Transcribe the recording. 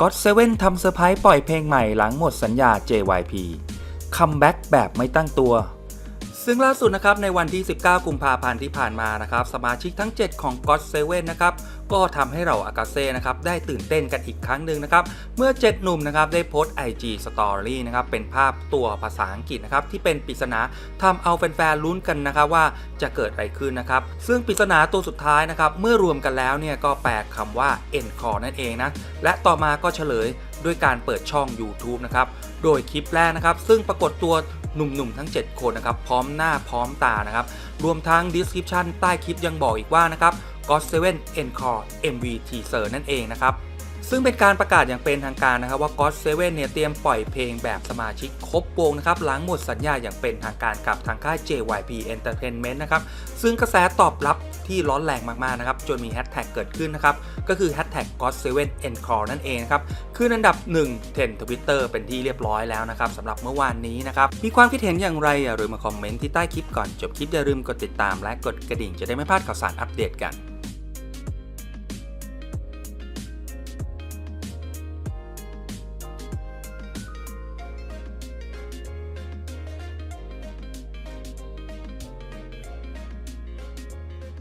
ก็อดเซเว่นทำเซอร์ไพรส์ปล่อยเพลงใหม่หลังหมดสัญญา JYP คัมแบ็กแบบไม่ตั้งตัว ซึ่งล่าสุดนะครับในวันที่ 19 กุมภาพันธ์ที่ผ่านมานะครับสมาชิกทั้ง 7 ของ God 7นะครับก็ทำให้เราอากาเซ่นะครับได้ตื่นเต้นกันอีกครั้งหนึ่งนะครับเมื่อ 7 หนุ่มนะครับได้โพสต์ IG Story นะครับเป็นภาพตัวภาษาอังกฤษนะครับที่เป็นปริศนาทำเอาแฟนๆลุ้นกันนะครับว่าจะเกิดอะไรขึ้นนะครับซึ่งปริศนาตัวสุดท้ายนะครับเมื่อรวมกันแล้วเนี่ยก็แปลคำว่า Encore นั่นเองนะและต่อมาก็เฉลย ด้วยการเปิดช่อง YouTube นะครับ โดยคลิปแรกนะครับ ซึ่งปรากฏตัวหนุ่มๆทั้ง 7 คนนะครับ พร้อมหน้าพร้อมตานะครับ รวมทั้ง description ใต้คลิปยังบอกอีกว่านะครับ God 7 Encore MV Teaser นั่นเองนะครับซึ่งเป็นการประกาศอย่างเป็นทางการนะครับว่า God 7เนี่ยเตรียมปล่อยเพลงแบบสมาชิกครบวงนะครับหลังหมดสัญญาอย่างเป็นทางการกับทางค่าย JYP Entertainment นะครับซึ่งกระแสตอบรับ ที่ร้อนแรงมากๆนะครับจนมีแฮชแท็กเกิดขึ้นนะครับก็คือแฮชแท็ก God 7 Encore นั่นเองนะครับขึ้นอันดับ 1 10 Twitter เป็นที่เรียบร้อยแล้วนะครับสำหรับเมื่อวานนี้นะครับมีความคิดเห็นอย่างไรอย่าลืมมาคอมเมนต์ที่ใต้คลิปก่อนจบคลิปอย่าลืมกดติดตามและกดกระดิ่งจะได้ไม่พลาดข่าวสารอัปเดตกัน